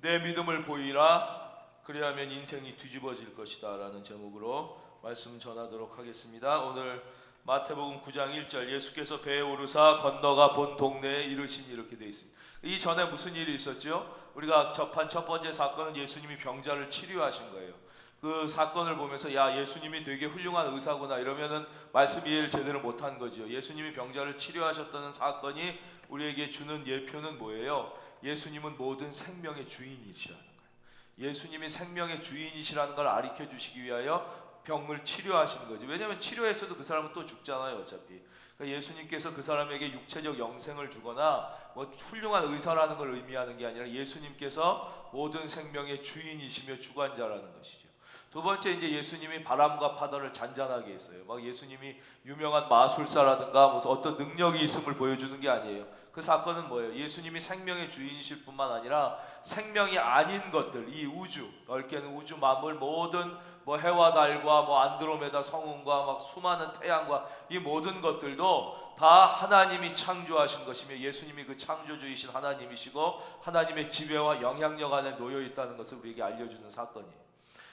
내 믿음을 보이라 그리하면 인생이 뒤집어질 것이다라는 제목으로 말씀 전하도록 하겠습니다. 오늘 마태복음 9장 1절 예수께서 배에 오르사 건너가 본 동네에 이르시니 이렇게 되어 있습니다. 이 전에 무슨 일이 있었죠? 우리가 접한 첫 번째 사건은 예수님이 병자를 치료하신 거예요. 그 사건을 보면서 야 예수님이 되게 훌륭한 의사구나 이러면은 말씀 이해를 제대로 못한 거죠. 예수님이 병자를 치료하셨다는 사건이 우리에게 주는 예표는 뭐예요? 예수님은 모든 생명의 주인이시라는 거예요. 예수님이 생명의 주인이시라는 걸 아리켜 주시기 위하여 병을 치료하시는 거죠. 왜냐하면 치료했어도 그 사람은 또 죽잖아요, 어차피. 그러니까 예수님께서 그 사람에게 육체적 영생을 주거나 뭐 훌륭한 의사라는 걸 의미하는 게 아니라 예수님께서 모든 생명의 주인이시며 주관자라는 것이죠. 두 번째 이제 예수님이 바람과 파도를 잔잔하게 했어요. 막 예수님이 유명한 마술사라든가 무슨 어떤 능력이 있음을 보여주는 게 아니에요. 그 사건은 뭐예요? 예수님이 생명의 주인이실 뿐만 아니라 생명이 아닌 것들, 이 우주, 넓게는 우주 만물 모든 뭐 해와 달과 뭐 안드로메다 성운과 막 수많은 태양과 이 모든 것들도 다 하나님이 창조하신 것이며 예수님이 그 창조주이신 하나님이시고 하나님의 지배와 영향력 안에 놓여 있다는 것을 우리에게 알려주는 사건이에요.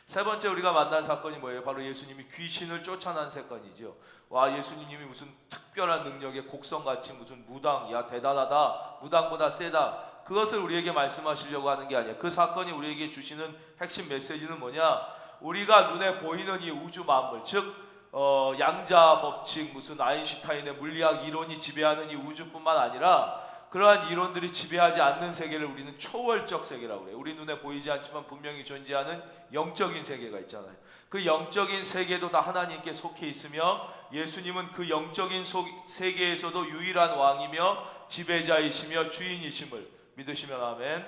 세 번째 우리가 만난 사건이 뭐예요? 바로 예수님이 귀신을 쫓아난 사건이죠. 와 예수님이 무슨 특별한 능력의 곡성같이 무슨 무당 야 대단하다 무당보다 세다 그것을 우리에게 말씀하시려고 하는 게 아니야. 그 사건이 우리에게 주시는 핵심 메시지는 뭐냐? 우리가 눈에 보이는 이 우주 만물 즉 어, 양자 법칙 무슨 아인슈타인의 물리학 이론이 지배하는 이 우주뿐만 아니라 그러한 이론들이 지배하지 않는 세계를 우리는 초월적 세계라고 그래요. 우리 눈에 보이지 않지만 분명히 존재하는 영적인 세계가 있잖아요. 그 영적인 세계도 다 하나님께 속해 있으며 예수님은 그 영적인 속- 세계에서도 유일한 왕이며 지배자이시며 주인이심을 믿으시면 아멘.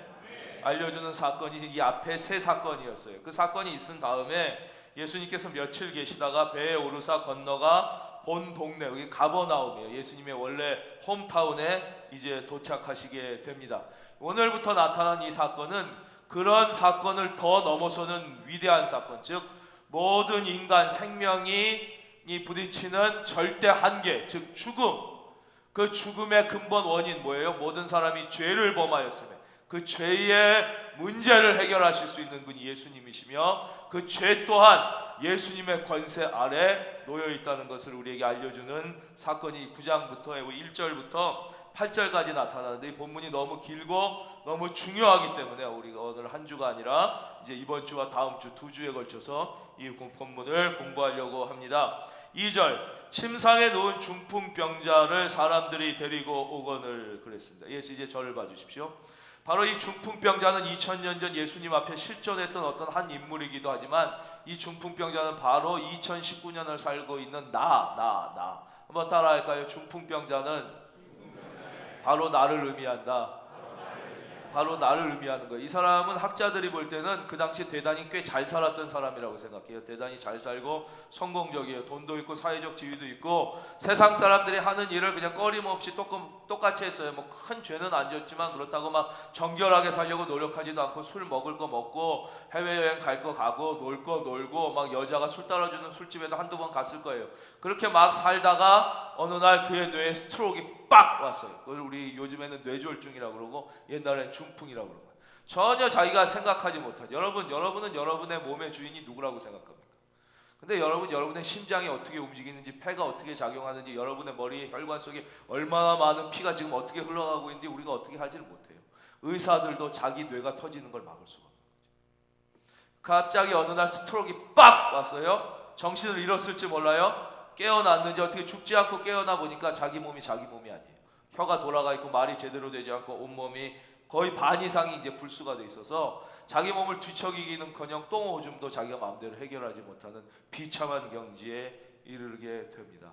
알려주는 사건이 이 앞에 세 사건이었어요. 그 사건이 있은 다음에 예수님께서 며칠 계시다가 배에 오르사 건너가 본 동네 여기 가버나움이에요. 예수님의 원래 홈타운에 이제 도착하시게 됩니다. 오늘부터 나타난 이 사건은 그런 사건을 더 넘어서는 위대한 사건, 즉 모든 인간 생명이 이 부딪히는 절대 한계, 즉 죽음. 그 죽음의 근본 원인 뭐예요? 모든 사람이 죄를 범하였으며 그 죄의 문제를 해결하실 수 있는 분이 예수님이시며 그 죄 또한 예수님의 권세 아래 놓여 있다는 것을 우리에게 알려주는 사건이 9장부터 1절부터 8절까지 나타나는데 이 본문이 너무 길고 너무 중요하기 때문에 우리가 오늘 한 주가 아니라 이제 이번 주와 다음 주 두 주에 걸쳐서 이 본문을 공부하려고 합니다. 2절 침상에 누운 중풍병자를 사람들이 데리고 오거늘 그랬습니다. 예, 이제 저를 봐주십시오. 바로 이 중풍병자는 2000년 전 예수님 앞에 실존했던 어떤 한 인물이기도 하지만 이 중풍병자는 바로 2019년을 살고 있는 나, 나, 나. 한번 따라할까요? 중풍병자는 바로 나를 의미한다. 바로 나를 의미하는 거예요. 이 사람은 학자들이 볼 때는 그 당시 대단히 꽤 잘 살았던 사람이라고 생각해요. 대단히 잘 살고 성공적이에요. 돈도 있고 사회적 지위도 있고 세상 사람들이 하는 일을 그냥 꺼림없이 똑같, 똑같이 했어요. 뭐 큰 죄는 안 졌지만 그렇다고 막 정결하게 살려고 노력하지도 않고 술 먹을 거 먹고 해외여행 갈 거 가고 놀 거 놀고 막 여자가 술 따라주는 술집에도 한두 번 갔을 거예요. 그렇게 막 살다가 어느 날 그의 뇌에 스트로크가 빡 왔어요. 그걸 우리 요즘에는 뇌졸중이라고 그러고 옛날엔 중풍이라고 그러고 전혀 자기가 생각하지 못한 여러분 여러분은 여러분의 몸의 주인이 누구라고 생각합니까? 근데 여러분 여러분의 심장이 어떻게 움직이는지 폐가 어떻게 작용하는지 여러분의 머리 혈관 속에 얼마나 많은 피가 지금 어떻게 흘러가고 있는지 우리가 어떻게 하지를 못해요. 의사들도 자기 뇌가 터지는 걸 막을 수가 없는 거죠. 갑자기 어느 날 스트로크가 빡 왔어요. 정신을 잃었을지 몰라요. 깨어났는지 어떻게 죽지 않고 깨어나 보니까 자기 몸이 자기 몸이 아니에요. 혀가 돌아가 있고 말이 제대로 되지 않고 온몸이 거의 반 이상이 이제 불수가 돼 있어서 자기 몸을 뒤척이기는커녕 똥 오줌도 자기가 마음대로 해결하지 못하는 비참한 경지에 이르게 됩니다.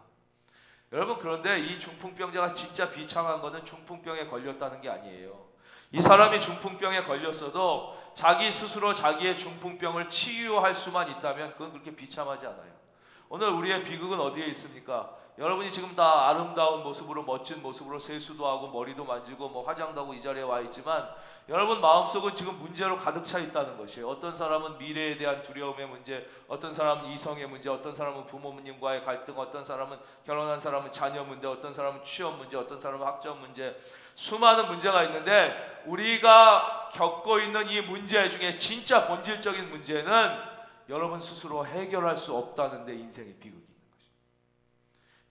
여러분 그런데 이 중풍병자가 진짜 비참한 거는 중풍병에 걸렸다는 게 아니에요. 이 사람이 중풍병에 걸렸어도 자기 스스로 자기의 중풍병을 치유할 수만 있다면 그건 그렇게 비참하지 않아요. 오늘 우리의 비극은 어디에 있습니까? 여러분이 지금 다 아름다운 모습으로 멋진 모습으로 세수도 하고 머리도 만지고 뭐 화장도 하고 이 자리에 와 있지만 여러분 마음속은 지금 문제로 가득 차 있다는 것이에요. 어떤 사람은 미래에 대한 두려움의 문제, 어떤 사람은 이성의 문제, 어떤 사람은 부모님과의 갈등, 어떤 사람은 결혼한 사람은 자녀 문제, 어떤 사람은 취업 문제, 어떤 사람은 학점 문제, 수많은 문제가 있는데 우리가 겪고 있는 이 문제 중에 진짜 본질적인 문제는 여러분 스스로 해결할 수 없다는데 인생의 비극이 있는 것입니다.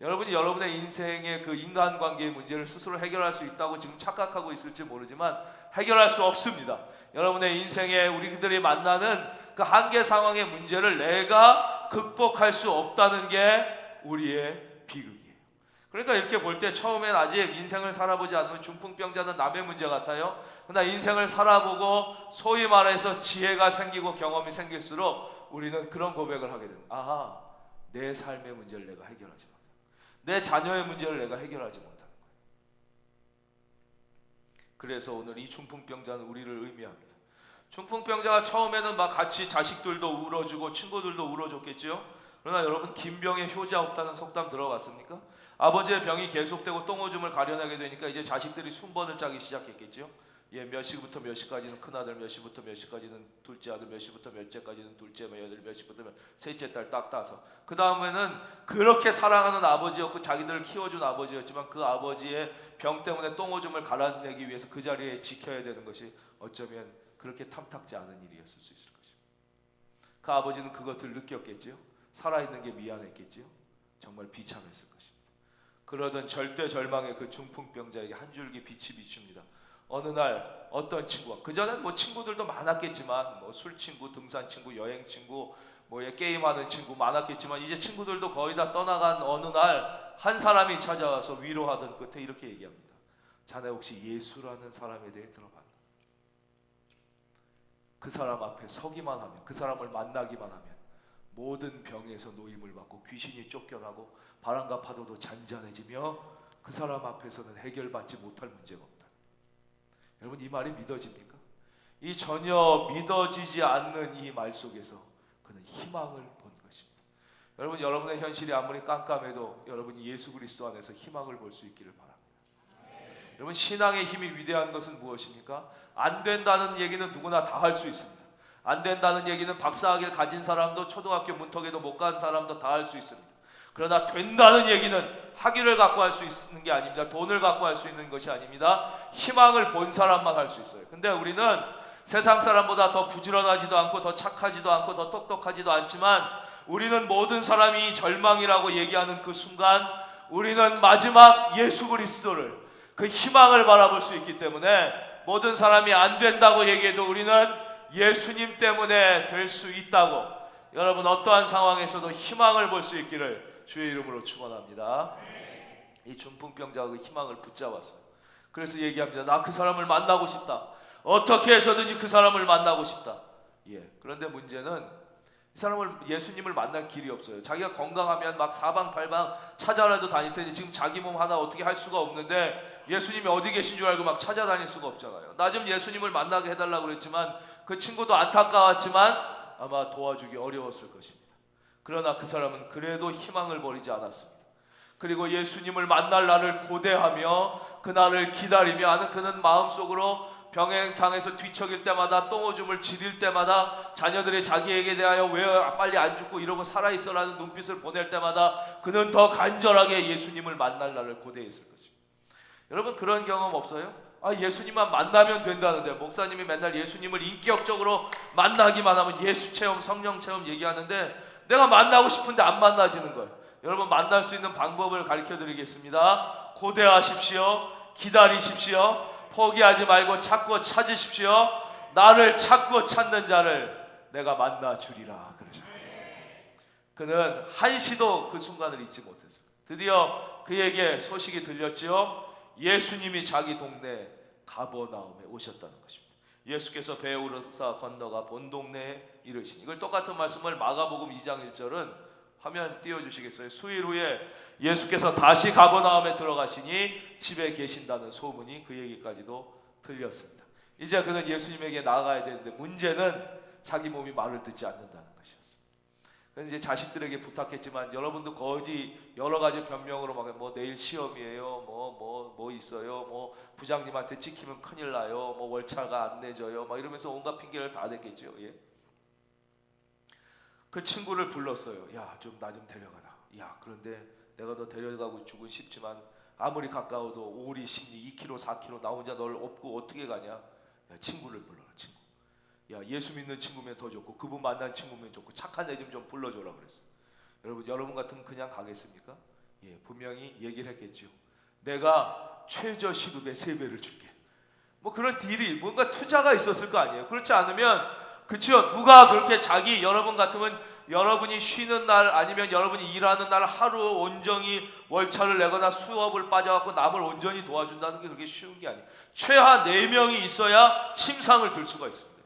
여러분이 여러분의 인생의 그 인간관계의 문제를 스스로 해결할 수 있다고 지금 착각하고 있을지 모르지만 해결할 수 없습니다. 여러분의 인생에 우리 그들이 만나는 그 한계 상황의 문제를 내가 극복할 수 없다는 게 우리의 비극이에요. 그러니까 이렇게 볼 때 처음엔 아직 인생을 살아보지 않은 중풍병자는 남의 문제 같아요. 그러나 인생을 살아보고 소위 말해서 지혜가 생기고 경험이 생길수록 우리는 그런 고백을 하게 됩니다. 아하, 내 삶의 문제를 내가 해결하지 못한다. 내 자녀의 문제를 내가 해결하지 못한다. 그래서 오늘 이 중풍병자는 우리를 의미합니다. 중풍병자가 처음에는 막 같이 자식들도 울어주고 친구들도 울어줬겠지요. 그러나 여러분 긴 병에 효자 없다는 속담 들어봤습니까? 아버지의 병이 계속되고 똥오줌을 가려내게 되니까 이제 자식들이 순번을 짜기 시작했겠지요. 예, 몇 시부터 몇 시까지는 큰 아들, 몇 시부터 몇 시까지는 둘째 아들, 몇 시부터 몇 시까지는 둘째 아들, 몇 시부터 몇 셋째 딸 딱 따서 그 다음에는 그렇게 사랑하는 아버지였고 자기들을 키워준 아버지였지만 그 아버지의 병 때문에 똥오줌을 갈아내기 위해서 그 자리에 지켜야 되는 것이 어쩌면 그렇게 탐탁지 않은 일이었을 수 있을 것입니다. 그 아버지는 그것을 느꼈겠지요. 살아있는 게 미안했겠지요. 정말 비참했을 것입니다. 그러던 절대 절망의 그 중풍병자에게 한 줄기 빛이 비춥니다. 어느 날 어떤 친구가 그 전엔 뭐 친구들도 많았겠지만 뭐 술 친구, 등산 친구, 여행 친구, 뭐 게임하는 친구 많았겠지만 이제 친구들도 거의 다 떠나간 어느 날 한 사람이 찾아와서 위로하던 끝에 이렇게 얘기합니다. 자네 혹시 예수라는 사람에 대해 들어봤나? 그 사람 앞에 서기만 하면 그 사람을 만나기만 하면 모든 병에서 노임을 받고 귀신이 쫓겨나고 바람과 파도도 잔잔해지며 그 사람 앞에서는 해결받지 못할 문제가. 여러분 이 말이 믿어집니까? 이 전혀 믿어지지 않는 이 말 속에서 그는 희망을 본 것입니다. 여러분 여러분의 현실이 아무리 깜깜해도 여러분이 예수 그리스도 안에서 희망을 볼 수 있기를 바랍니다. 여러분 신앙의 힘이 위대한 것은 무엇입니까? 안 된다는 얘기는 누구나 다 할 수 있습니다. 안 된다는 얘기는 박사학위를 가진 사람도 초등학교 문턱에도 못 간 사람도 다 할 수 있습니다. 그러나 된다는 얘기는 학위를 갖고 할 수 있는 게 아닙니다. 돈을 갖고 할 수 있는 것이 아닙니다. 희망을 본 사람만 할 수 있어요. 근데 우리는 세상 사람보다 더 부지런하지도 않고 더 착하지도 않고 더 똑똑하지도 않지만 우리는 모든 사람이 절망이라고 얘기하는 그 순간 우리는 마지막 예수 그리스도를 그 희망을 바라볼 수 있기 때문에 모든 사람이 안 된다고 얘기해도 우리는 예수님 때문에 될 수 있다고 여러분 어떠한 상황에서도 희망을 볼 수 있기를 주의 이름으로 축원합니다. 이 중풍병자가 그 희망을 붙잡았어요. 그래서 얘기합니다. 나 그 사람을 만나고 싶다. 어떻게 해서든지 그 사람을 만나고 싶다. 예. 그런데 문제는 이 사람을 예수님을 만날 길이 없어요. 자기가 건강하면 막 사방팔방 찾아라도 다닐 텐데 지금 자기 몸 하나 어떻게 할 수가 없는데 예수님이 어디 계신 줄 알고 막 찾아다닐 수가 없잖아요. 나 좀 예수님을 만나게 해달라고 그랬지만 그 친구도 안타까웠지만 아마 도와주기 어려웠을 것입니다. 그러나 그 사람은 그래도 희망을 버리지 않았습니다. 그리고 예수님을 만날 날을 고대하며 그 날을 기다리며 하는 그는 마음속으로 병행상에서 뒤척일 때마다 똥오줌을 지릴 때마다 자녀들이 자기에게 대하여 왜 빨리 안 죽고 이러고 살아있어라는 눈빛을 보낼 때마다 그는 더 간절하게 예수님을 만날 날을 고대했을 것입니다. 여러분 그런 경험 없어요? 아 예수님만 만나면 된다는데 목사님이 맨날 예수님을 인격적으로 만나기만 하면 예수 체험, 성령 체험 얘기하는데 내가 만나고 싶은데 안 만나지는 걸. 여러분 만날 수 있는 방법을 가르쳐 드리겠습니다. 고대하십시오. 기다리십시오. 포기하지 말고 찾고 찾으십시오. 나를 찾고 찾는 자를 내가 만나 주리라 그러셨어요. 그는 한시도 그 순간을 잊지 못했어요. 드디어 그에게 소식이 들렸지요. 예수님이 자기 동네 가버나움에 오셨다는 것입니다. 예수께서 오르사 건너가 본 동네에 이르시니 이걸 똑같은 말씀을 마가복음 2장 1절은 화면 띄워 주시겠어요? 수일 후에 예수께서 다시 가버나움에 들어가시니 집에 계신다는 소문이 그에게까지도 들렸습니다. 이제 그는 예수님에게 나아가야 되는데 문제는 자기 몸이 말을 듣지 않는다는 것이었습니다. 그래서 이제 자식들에게 부탁했지만 여러분도 거지 여러 가지 변명으로 막 뭐 내일 시험이에요, 뭐 뭐 뭐 있어요, 뭐 부장님한테 찍히면 큰일 나요, 뭐 월차가 안 내줘요, 막 이러면서 온갖 핑계를 다 댔겠죠. 예. 그 친구를 불렀어요. 야, 좀 나 좀 데려가라. 야, 그런데 내가 너 데려가고 주군 싶지만 아무리 가까워도 오리 심리 2km, 4km 나 혼자 널 업고 어떻게 가냐? 야, 친구를 불러라, 친구. 야, 예수 믿는 친구면 더 좋고 그분 만난 친구면 좋고 착한 애 좀 좀 불러줘라 그랬어. 여러분, 여러분 같으면 그냥 가겠습니까? 예, 분명히 얘기를 했겠죠. 내가 최저 시급의 세 배를 줄게. 뭐 그런 딜이 뭔가 투자가 있었을 거 아니에요. 그렇지 않으면 그치요. 누가 그렇게 자기 여러분 같으면 여러분이 쉬는 날 아니면 여러분이 일하는 날 하루 온전히 월차를 내거나 수업을 빠져갖고 남을 온전히 도와준다는 게 그렇게 쉬운 게 아니에요. 최하 네 명이 있어야 침상을 들 수가 있습니다.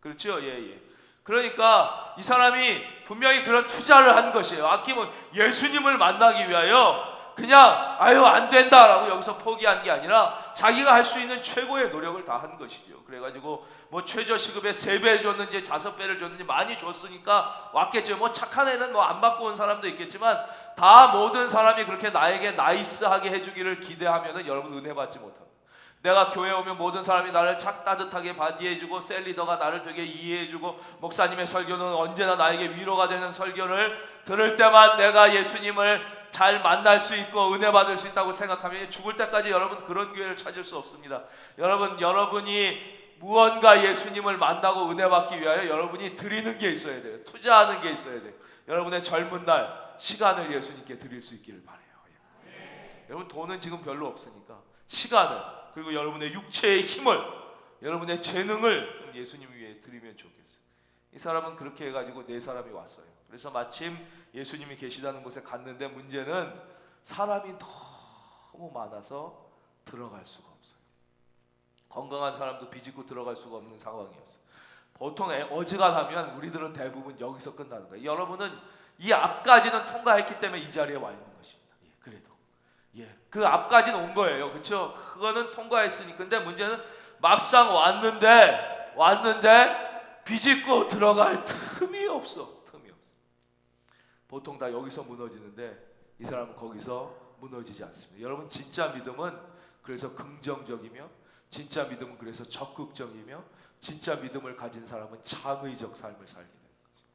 그렇죠? 예, 예. 그러니까 이 사람이 분명히 그런 투자를 한 것이에요. 아끼면 예수님을 만나기 위하여 그냥 아유 안 된다라고 여기서 포기한 게 아니라 자기가 할 수 있는 최고의 노력을 다 한 것이죠. 그래가지고 뭐 최저 시급의 세배 줬는지 다섯 배를 줬는지 많이 줬으니까 왔겠죠. 뭐 착한 애는 뭐 안 받고 온 사람도 있겠지만 다 모든 사람이 그렇게 나에게 나이스하게 해주기를 기대하면은 여러분 은혜 받지 못합니다. 내가 교회 오면 모든 사람이 나를 착 따뜻하게 바디해주고 셀리더가 나를 되게 이해해주고 목사님의 설교는 언제나 나에게 위로가 되는 설교를 들을 때만 내가 예수님을 잘 만날 수 있고 은혜 받을 수 있다고 생각하면 죽을 때까지 여러분 그런 기회를 찾을 수 없습니다. 여러분 여러분이 무언가 예수님을 만나고 은혜 받기 위하여 여러분이 드리는 게 있어야 돼요. 투자하는 게 있어야 돼요. 여러분의 젊은 날 시간을 예수님께 드릴 수 있기를 바래요. 예. 여러분 돈은 지금 별로 없으니까 시간을 그리고 여러분의 육체의 힘을 여러분의 재능을 좀 예수님 위해 드리면 좋겠어요. 이 사람은 그렇게 해가지고 네 사람이 왔어요. 그래서 마침 예수님이 계시다는 곳에 갔는데 문제는 사람이 너무 많아서 들어갈 수가 없어요. 건강한 사람도 비집고 들어갈 수가 없는 상황이었어요. 보통 애- 어지간하면 우리들은 대부분 여기서 끝나는 거예요. 여러분은 이 앞까지는 통과했기 때문에 이 자리에 와 있는 것입니다. 예, 그래도 예, 그 앞까지는 온 거예요. 그렇죠? 그거는 통과했으니 근데 문제는 막상 왔는데 왔는데 비집고 들어갈. 틈이 없어. 보통 다 여기서 무너지는데 이 사람은 거기서 무너지지 않습니다. 여러분 진짜 믿음은 그래서 긍정적이며 진짜 믿음은 그래서 적극적이며 진짜 믿음을 가진 사람은 창의적 삶을 살게 되는 거죠.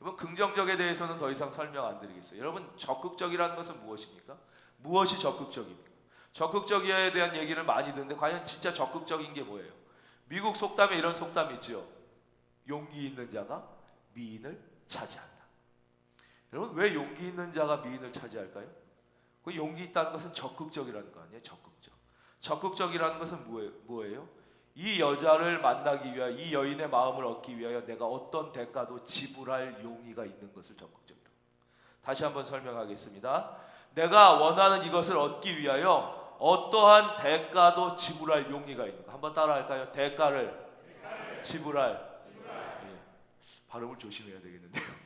여러분 긍정적에 대해서는 더 이상 설명 안 드리겠어요. 여러분 적극적이라는 것은 무엇입니까? 무엇이 적극적입니까? 적극적이어에 대한 얘기를 많이 듣는데 과연 진짜 적극적인 게 뭐예요? 미국 속담에 이런 속담이 있죠. 용기 있는 자가 미인을 차지한다. 여러분 왜 용기 있는 자가 미인을 차지할까요? 그 용기 있다는 것은 적극적이라는 거 아니에요? 적극적. 적극적이라는 것은 뭐예요? 이 여자를 만나기 위하여 이 여인의 마음을 얻기 위하여 내가 어떤 대가도 지불할 용의가 있는 것을 적극적으로. 다시 한번 설명하겠습니다. 내가 원하는 이것을 얻기 위하여 어떠한 대가도 지불할 용의가 있는 거. 한번 따라할까요? 대가를, 지불할. 예. 발음을 조심해야 되겠는데요.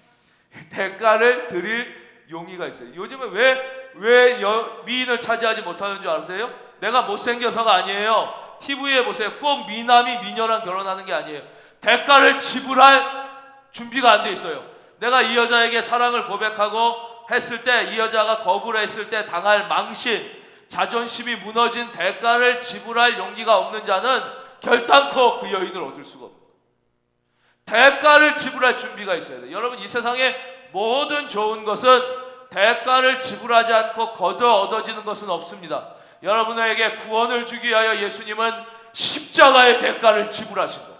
대가를 드릴 용의가 있어요. 요즘에 왜, 왜 여, 미인을 차지하지 못하는 줄 아세요? 내가 못생겨서가 아니에요. TV에 보세요. 꼭 미남이 미녀랑 결혼하는 게 아니에요. 대가를 지불할 준비가 안 돼 있어요. 내가 이 여자에게 사랑을 고백하고 했을 때 이 여자가 거부를 했을 때 당할 망신, 자존심이 무너진 대가를 지불할 용기가 없는 자는 결단코 그 여인을 얻을 수가 없어요. 대가를 지불할 준비가 있어야 돼요. 여러분 이 세상에 모든 좋은 것은 대가를 지불하지 않고 거둬 얻어지는 것은 없습니다. 여러분에게 구원을 주기 위하여 예수님은 십자가의 대가를 지불하신 거예요.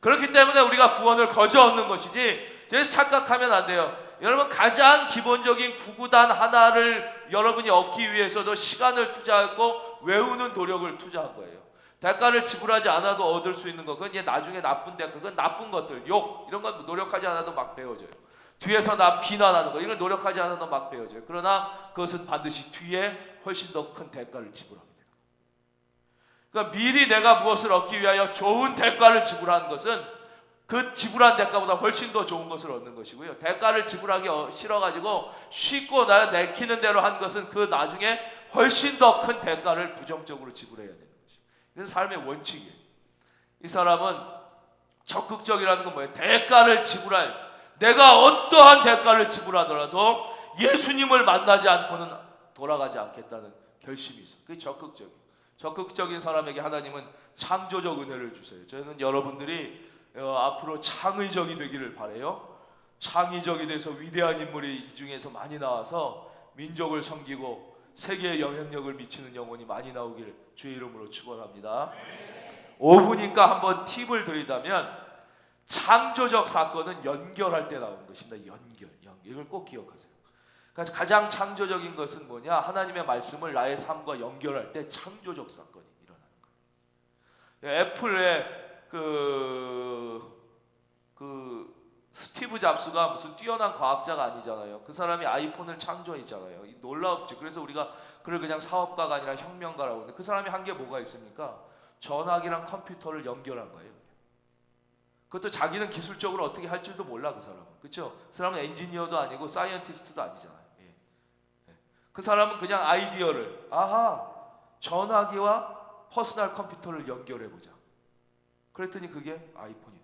그렇기 때문에 우리가 구원을 거저 얻는 것이지 그래서 착각하면 안 돼요. 여러분 가장 기본적인 구구단 하나를 여러분이 얻기 위해서도 시간을 투자하고 외우는 노력을 투자한 거예요. 대가를 지불하지 않아도 얻을 수 있는 것 그건 이제 나중에 나쁜 대가 그건 나쁜 것들 욕 이런 건 노력하지 않아도 막 배워져요. 뒤에서 남 비난하는 거 이걸 노력하지 않아도 막 배워져요. 그러나 그것은 반드시 뒤에 훨씬 더 큰 대가를 돼요. 그러니까 미리 내가 무엇을 얻기 위하여 좋은 대가를 지불하는 것은 그 지불한 대가보다 훨씬 더 좋은 것을 얻는 것이고요. 대가를 지불하기 어- 싫어가지고 쉽고 나 내키는 대로 한 것은 그 나중에 훨씬 더 큰 대가를 부정적으로 지불해야 것 이. 이건 삶의 원칙이에요. 이 사람은 적극적이라는 건 뭐예요? 대가를 지불할 내가 어떠한 대가를 지불하더라도 예수님을 만나지 않고는 돌아가지 않겠다는 결심이 있어. 그게 적극적인. 적극적인 사람에게 하나님은 창조적 은혜를 주세요. 저는 여러분들이 어, 앞으로 창의적이 되기를 바래요. 창의적이 돼서 위대한 인물이 이 중에서 많이 나와서 민족을 섬기고 세계에 영향력을 미치는 영혼이 많이 나오길 주의 이름으로 축원합니다. 5분이니까 한번 팁을 드리자면 창조적 사건은 연결할 때 나오는 것입니다. 연결, 연결. 이걸 꼭 기억하세요. 그래서 가장 창조적인 것은 뭐냐? 하나님의 말씀을 나의 삶과 연결할 때 창조적 사건이 일어나는 거예요. 애플의 그, 그 스티브 잡스가 무슨 뛰어난 과학자가 아니잖아요. 그 사람이 아이폰을 창조했잖아요. 이 놀랍죠. 그래서 우리가 그를 그냥 사업가가 아니라 혁명가라고 하는데 그 사람이 한 게 뭐가 있습니까? 전화기랑 컴퓨터를 연결한 거예요. 그것도 자기는 기술적으로 어떻게 할 줄도 몰라 그 사람은. 그렇죠? 그 사람은 엔지니어도 아니고 사이언티스트도 아니잖아요. 예. 예. 그 사람은 그냥 아이디어를 아하 전화기와 퍼스널 컴퓨터를 연결해 보자. 그랬더니 그게 아이폰이.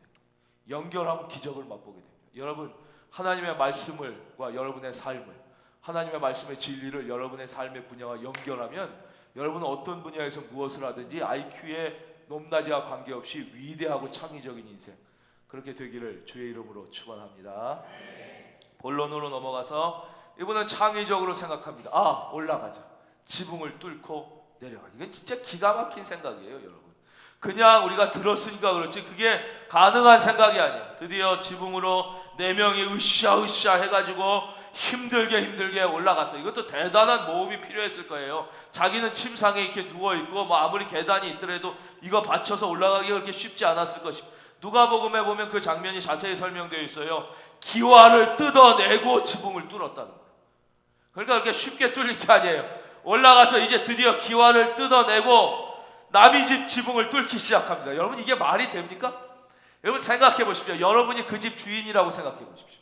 연결하면 기적을 맛보게 됩니다. 여러분 하나님의 말씀을과 여러분의 삶을 하나님의 말씀의 진리를 여러분의 삶의 분야와 연결하면 여러분은 어떤 분야에서 무엇을 하든지 IQ의 높낮이와 관계없이 위대하고 창의적인 인생 그렇게 되기를 주의 이름으로 축원합니다. 본론으로 넘어가서 이분은 창의적으로 생각합니다. 아 올라가자. 지붕을 뚫고 내려가. 이건 진짜 기가 막힌 생각이에요, 여러분. 그냥 우리가 들었으니까 그렇지 그게 가능한 생각이 아니에요. 드디어 지붕으로 네 명이 으쌰으쌰 해가지고 힘들게 힘들게 올라갔어요. 이것도 대단한 모험이 필요했을 거예요. 자기는 침상에 이렇게 누워 있고 뭐 아무리 계단이 있더라도 이거 받쳐서 올라가기가 그렇게 쉽지 않았을 것입니다. 누가복음에 보면 그 장면이 자세히 설명되어 있어요. 기와를 뜯어내고 지붕을 뚫었다는 거예요. 그러니까 그렇게 쉽게 뚫릴 게 아니에요. 올라가서 이제 드디어 기와를 뜯어내고 남의 집 지붕을 뚫기 시작합니다. 여러분 이게 말이 됩니까? 여러분 생각해 보십시오. 여러분이 그 집 주인이라고 생각해 보십시오.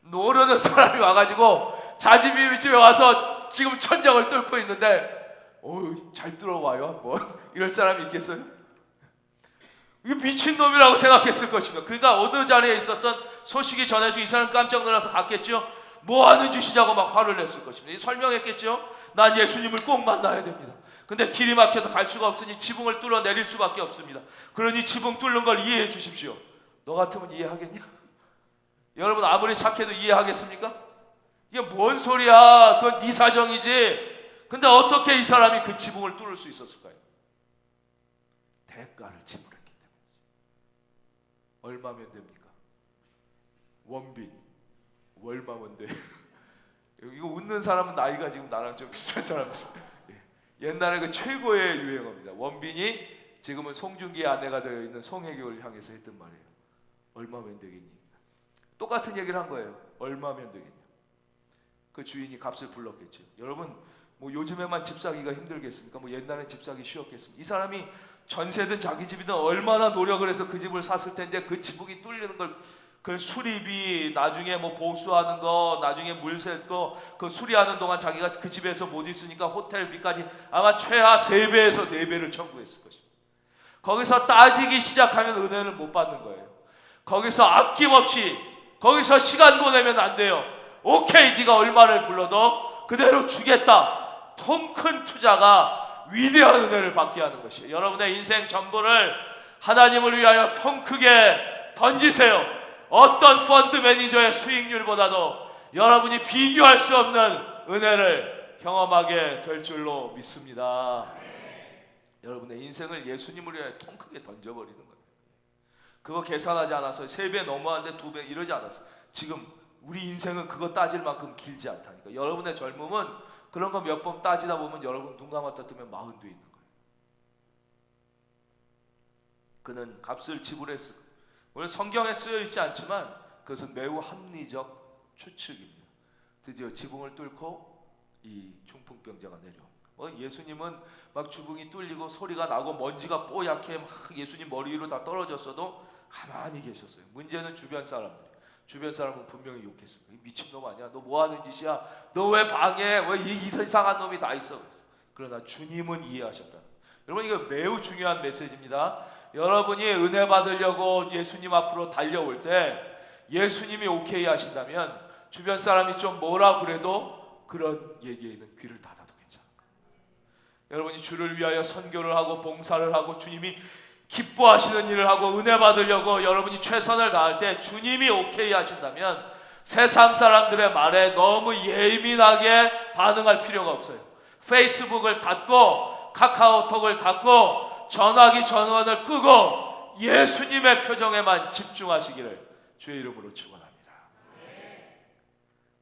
모르는 사람이 와가지고 자집이 집에 와서 지금 천장을 뚫고 있는데 어우 잘 뚫어와요 한번 이럴 사람이 있겠어요? 이게 미친놈이라고 생각했을 것입니다. 그러니까 어느 자리에 있었던 소식이 전해지고 이 사람 깜짝 놀라서 갔겠죠. 뭐 하는 짓이냐고 막 화를 냈을 것입니다. 설명했겠죠. 난 예수님을 꼭 만나야 됩니다. 근데 길이 막혀서 갈 수가 없으니 지붕을 뚫어 내릴 수밖에 없습니다. 그러니 지붕 뚫는 걸 이해해 주십시오. 너 같으면 이해하겠냐? 여러분 아무리 착해도 이해하겠습니까? 이게 뭔 소리야? 그건 네 사정이지. 근데 어떻게 이 사람이 그 지붕을 뚫을 수 있었을까요? 대가를 지불했기 때문이죠. 얼마면 됩니까? 원빈 얼마면 돼? 이거 웃는 사람은 나이가 지금 나랑 좀 비슷한 사람들. 예. 옛날에 그 최고의 유행어입니다. 원빈이 지금은 송중기의 아내가 되어 있는 송혜교를 향해서 했던 말이에요. 얼마면 되겠니? 똑같은 얘기를 한 거예요. 얼마면 되겠냐? 그 주인이 값을 불렀겠죠. 여러분, 뭐 요즘에만 집 사기가 힘들겠습니까? 뭐 옛날엔 집 사기 쉬웠겠습니까? 이 사람이 전세든 자기 집이든 얼마나 노력을 해서 그 집을 샀을 텐데 그 지붕이 뚫리는 걸 그 수리비 나중에 뭐 보수하는 거 나중에 물셀 거그 수리하는 동안 자기가 그 집에서 못 있으니까 호텔비까지 아마 최하 3배에서 4배를 청구했을 것입니다. 거기서 따지기 시작하면 은혜를 못 받는 거예요. 거기서 아낌없이 거기서 시간 보내면 안 돼요. 오케이 네가 얼마를 불러도 그대로 주겠다. 통 큰 투자가 위대한 은혜를 받게 하는 것이에요. 여러분의 인생 전부를 하나님을 위하여 통 크게 던지세요. 어떤 펀드 매니저의 수익률보다도 여러분이 비교할 수 없는 은혜를 경험하게 될 줄로 믿습니다. 여러분의 인생을 예수님을 위하여 통 크게 던져버리는 거예요. 그거 계산하지 않아서 세 배 넘어왔는데 두 배 이러지 않았어. 지금 우리 인생은 그거 따질 만큼 길지 않다니까. 여러분의 젊음은 그런 거 몇 번 따지다 보면 여러분 눈 감았다 뜨면 마흔 돼 있는 거예요. 그는 값을 지불했을 거예요. 오늘 성경에 쓰여 있지 않지만 그것은 매우 합리적 추측입니다. 드디어 지붕을 뚫고 이 중풍병자가 내려. 어, 예수님은 막 주붕이 뚫리고 소리가 나고 먼지가 뽀얗게 막 예수님 머리 위로 다 떨어졌어도 가만히 계셨어요. 문제는 주변 사람들. 주변 사람은 분명히 욕했어요. 이 미친놈 아니야? 너 뭐 하는 짓이야? 너 왜 방해? 왜 이 이상한 놈이 다 있어? 그러나 주님은 이해하셨다. 여러분 이거 매우 중요한 메시지입니다. 여러분이 은혜 받으려고 예수님 앞으로 달려올 때 예수님이 오케이 하신다면 주변 사람이 좀 뭐라 그래도 그런 얘기에는 귀를 닫아도 거예요. 여러분이 주를 위하여 선교를 하고 봉사를 하고 주님이 기뻐하시는 일을 하고 은혜 받으려고 여러분이 최선을 다할 때 주님이 오케이 하신다면 세상 사람들의 말에 너무 예민하게 반응할 필요가 없어요. 페이스북을 닫고 카카오톡을 닫고 전화기 전원을 끄고 예수님의 표정에만 집중하시기를 주의 이름으로 축원합니다.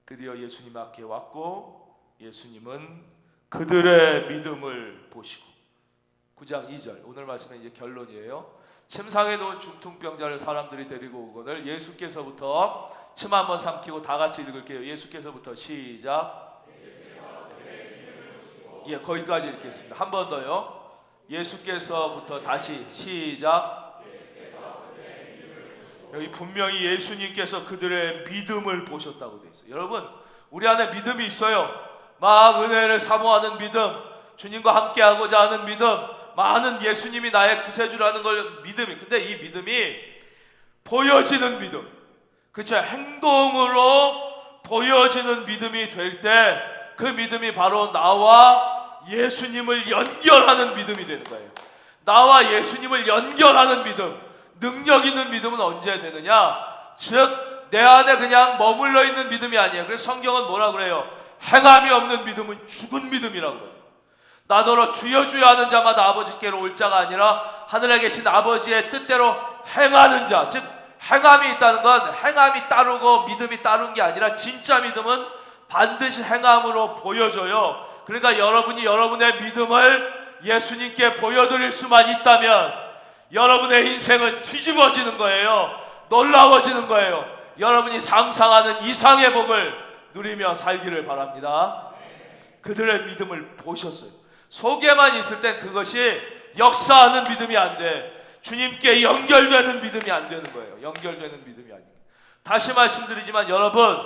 드디어 예수님 앞에 왔고 예수님은 그들의 믿음을 보시고 9장 2절 오늘 말씀은 이제 결론이에요. 침상에 놓은 중풍병자를 사람들이 데리고 오거늘 예수께서부터 침 한번 삼키고 다 같이 읽을게요. 예수께서부터 시작. 예, 거기까지 읽겠습니다. 한 번 더요. 예수께서부터 다시 시작. 여기 분명히 예수님께서 그들의 믿음을 보셨다고 돼 있어요. 여러분, 우리 안에 믿음이 있어요. 막 은혜를 사모하는 믿음, 주님과 함께하고자 하는 믿음, 많은 예수님이 나의 구세주라는 걸 믿음이. 근데 이 믿음이 보여지는 믿음, 그쵸? 행동으로 보여지는 믿음이 될 때 그 믿음이 바로 나와 예수님을 연결하는 믿음이 되는 거예요. 나와 예수님을 연결하는 믿음, 능력 있는 믿음은 언제 되느냐? 즉, 내 안에 그냥 머물러 있는 믿음이 아니에요. 그래서 성경은 뭐라 그래요? 행함이 없는 믿음은 죽은 믿음이라고 그래요. 나더러 주여 주여 하는 자마다 아버지께로 올 자가 아니라 하늘에 계신 아버지의 뜻대로 행하는 자, 즉 행함이 있다는 건 행함이 따르고 믿음이 따른 게 아니라 진짜 믿음은 반드시 행함으로 보여져요. 그러니까 여러분이 여러분의 믿음을 예수님께 보여드릴 수만 있다면 여러분의 인생은 뒤집어지는 거예요. 놀라워지는 거예요. 여러분이 상상하는 이상의 복을 누리며 살기를 바랍니다. 그들의 믿음을 보셨어요. 속에만 있을 땐 그것이 역사하는 믿음이 안 돼. 주님께 연결되는 믿음이 안 되는 거예요. 연결되는 믿음이 아니에요. 다시 말씀드리지만 여러분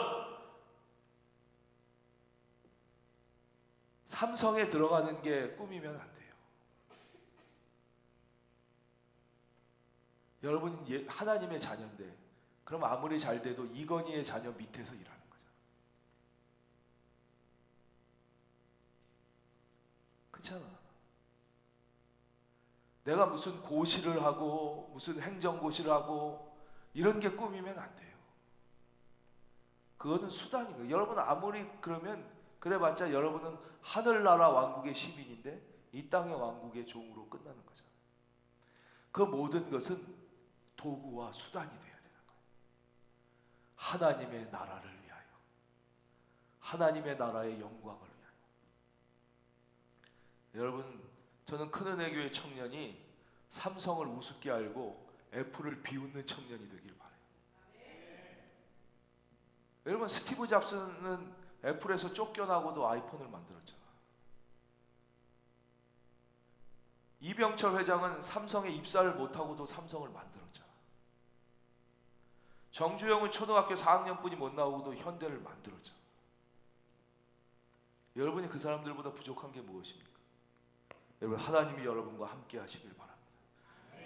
삼성에 들어가는 게 꿈이면 안 돼요. 여러분 예- 하나님의 자녀인데 그럼 아무리 잘 돼도 이건희의 자녀 밑에서 일하는 거죠. 그렇잖아. 내가 무슨 고시를 하고 무슨 행정고시를 하고 이런 게 꿈이면 안 돼요. 그거는 수단이고 여러분 아무리 그러면 그래봤자 여러분은 하늘나라 왕국의 시민인데 이 땅의 왕국의 종으로 끝나는 거잖아요. 그 모든 것은 도구와 수단이 돼야 되는 거예요. 하나님의 나라를 위하여, 하나님의 나라의 영광을 위하여. 여러분, 저는 큰은혜 교회 청년이 삼성을 우습게 알고 애플을 비웃는 청년이 되길 바래요. 여러분, 스티브 잡스는 애플에서 쫓겨나고도 아이폰을 만들었잖아. 이병철 회장은 삼성에 입사를 못하고도 삼성을 만들었잖아. 정주영은 초등학교 4학년뿐이 못 나오고도 현대를 만들었잖아. 여러분이 그 사람들보다 부족한 게 무엇입니까? 여러분 하나님이 여러분과 함께 하시길 바랍니다.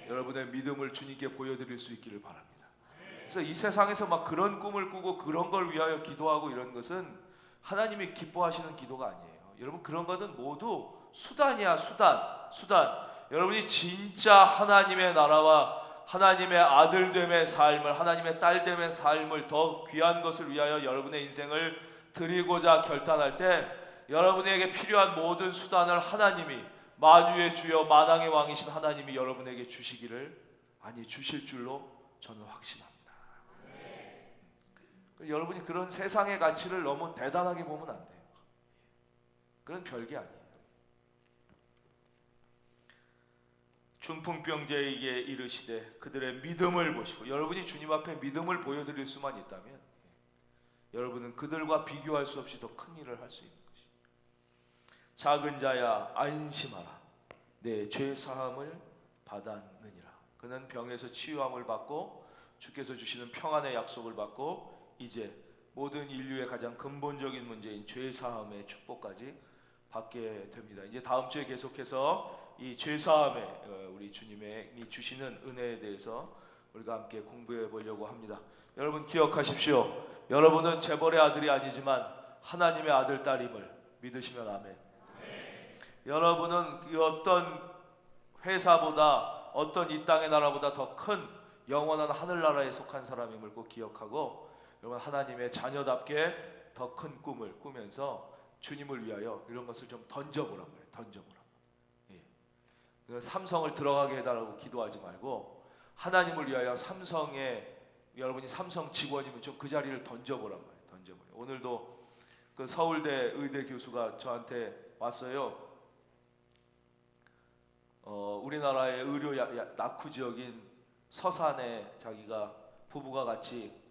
여러분의 믿음을 주님께 보여드릴 수 있기를 바랍니다. 그래서 이 세상에서 막 그런 꿈을 꾸고 그런 걸 위하여 기도하고 이런 것은 하나님이 기뻐하시는 기도가 아니에요. 여러분 그런 것은 모두 수단이야 수단 수단. 여러분이 진짜 하나님의 나라와 하나님의 아들됨의 삶을 하나님의 딸됨의 삶을 더 귀한 것을 위하여 여러분의 인생을 드리고자 결단할 때 여러분에게 필요한 모든 수단을 하나님이 만유의 주여 만왕의 왕이신 하나님이 여러분에게 주시기를 아니 주실 줄로 저는 확신합니다. 여러분이 그런 세상의 가치를 너무 대단하게 보면 안 돼요. 그건 별게 아니에요. 중풍병자에게 이르시되 그들의 믿음을 보시고 여러분이 주님 앞에 믿음을 보여드릴 수만 있다면 여러분은 그들과 비교할 수 없이 더 큰 일을 할 수 있는 것이. 작은 자야 안심하라. 내죄 사함을 받았느니라. 그는 병에서 치유함을 받고 주께서 주시는 평안의 약속을 받고 이제 모든 인류의 가장 근본적인 문제인 죄 사함의 축복까지 받게 됩니다. 이제 다음 주에 계속해서 이죄 사함의 어, 우리 주님의 이 주시는 은혜에 대해서 우리가 함께 공부해 보려고 합니다. 여러분 기억하십시오. 여러분은 재벌의 아들이 아니지만 하나님의 아들 딸임을 믿으시면 아멘. 여러분은 그 어떤 회사보다 어떤 이 땅의 나라보다 더 큰 영원한 하늘나라에 속한 사람임을 꼭 기억하고 여러분 하나님의 자녀답게 더 큰 꿈을 꾸면서 주님을 위하여 이런 것을 좀 던져보란 말이에요. 던져보라. 예. 그 삼성을 들어가게 해달라고 기도하지 말고 하나님을 위하여 삼성에 여러분이 삼성 직원이면 좀 그 자리를 던져보란 말이에요. 던져보라. 오늘도 그 서울대 의대 교수가 저한테 왔어요. 어, 우리나라의 의료 낙후 지역인 서산에 자기가 부부가 같이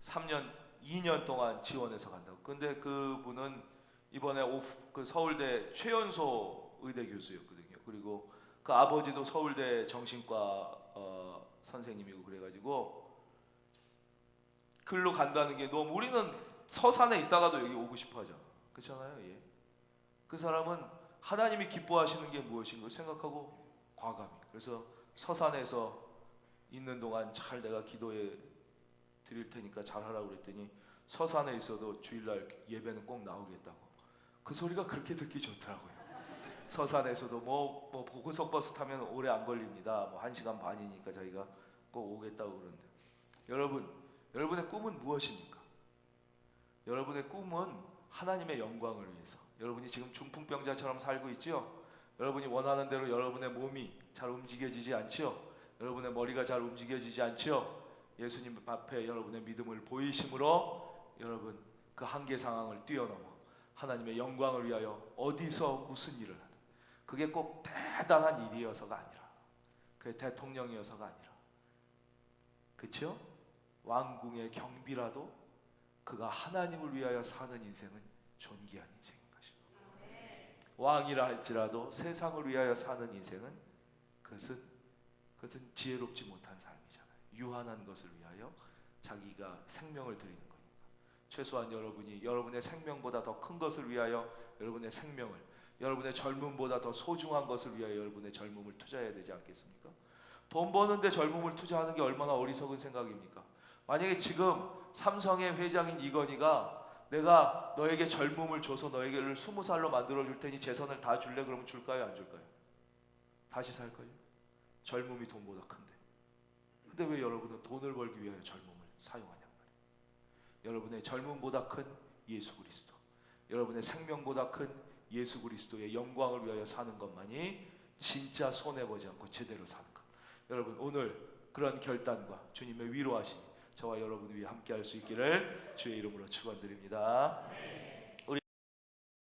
3년 2년 동안 지원해서 간다고. 근데 그분은 이번에 오프, 그 서울대 최연소 의대 교수였거든요. 그리고 그 아버지도 서울대 정신과 어, 선생님이고 그래가지고 글로 간다는 게 너무 우리는 서산에 있다가도 여기 오고 싶어 하잖아. 그렇잖아요. 예. 그 사람은 하나님이 기뻐하시는 게 무엇인가 생각하고 과감히. 그래서 서산에서 있는 동안 잘 내가 기도해 드릴 테니까 잘하라고 그랬더니 서산에 있어도 주일날 예배는 꼭 나오겠다고. 그 소리가 그렇게 듣기 좋더라고요. 서산에서도 뭐, 뭐 고속버스 타면 오래 안 걸립니다. 뭐한 시간 반이니까 자기가 꼭 오겠다고 그러는데 여러분, 여러분의 꿈은 무엇입니까? 여러분의 꿈은 하나님의 영광을 위해서. 여러분이 지금 중풍병자처럼 살고 있지요? 여러분이 원하는 대로 여러분의 몸이 잘 움직여지지 않지요? 여러분의 머리가 잘 움직여지지 않지요? 예수님 앞에 여러분의 믿음을 보이심으로 여러분 그 한계 상황을 뛰어넘어 하나님의 영광을 위하여 어디서 무슨 일을 하든 그게 꼭 대단한 일이어서가 아니라 그 대통령이어서가 아니라 그렇죠? 왕궁의 경비라도 그가 하나님을 위하여 사는 인생은 존귀한 인생인 것입니다. 왕이라 할지라도 세상을 위하여 사는 인생은 그것은 그것은 지혜롭지 못한 삶이잖아요. 유한한 것을 위하여 자기가 생명을 드리는 거니까. 최소한 여러분이 여러분의 생명보다 더 큰 것을 위하여 여러분의 생명을 여러분의 젊음보다 더 소중한 것을 위하여 여러분의 젊음을 투자해야 되지 않겠습니까? 돈 버는데 젊음을 투자하는 게 얼마나 어리석은 생각입니까? 만약에 지금 삼성의 회장인 이건희가 내가 너에게 젊음을 줘서 너에게를 스무 살로 만들어 줄 테니 재산을 다 줄래? 그러면 줄까요? 안 줄까요? 다시 살 거예요? 젊음이 돈보다 큰데. 근데 왜 여러분은 돈을 벌기 위하여 젊음을 사용하냔 말이에요. 여러분의 젊음보다 큰 예수 그리스도. 여러분의 생명보다 큰 예수 그리스도의 영광을 위하여 사는 것만이 진짜 손해 보지 않고 제대로 사는 것. 여러분 오늘 그런 결단과 주님의 위로하심이 저와 여러분 위에 함께 할 수 있기를 주의 이름으로 축원드립니다.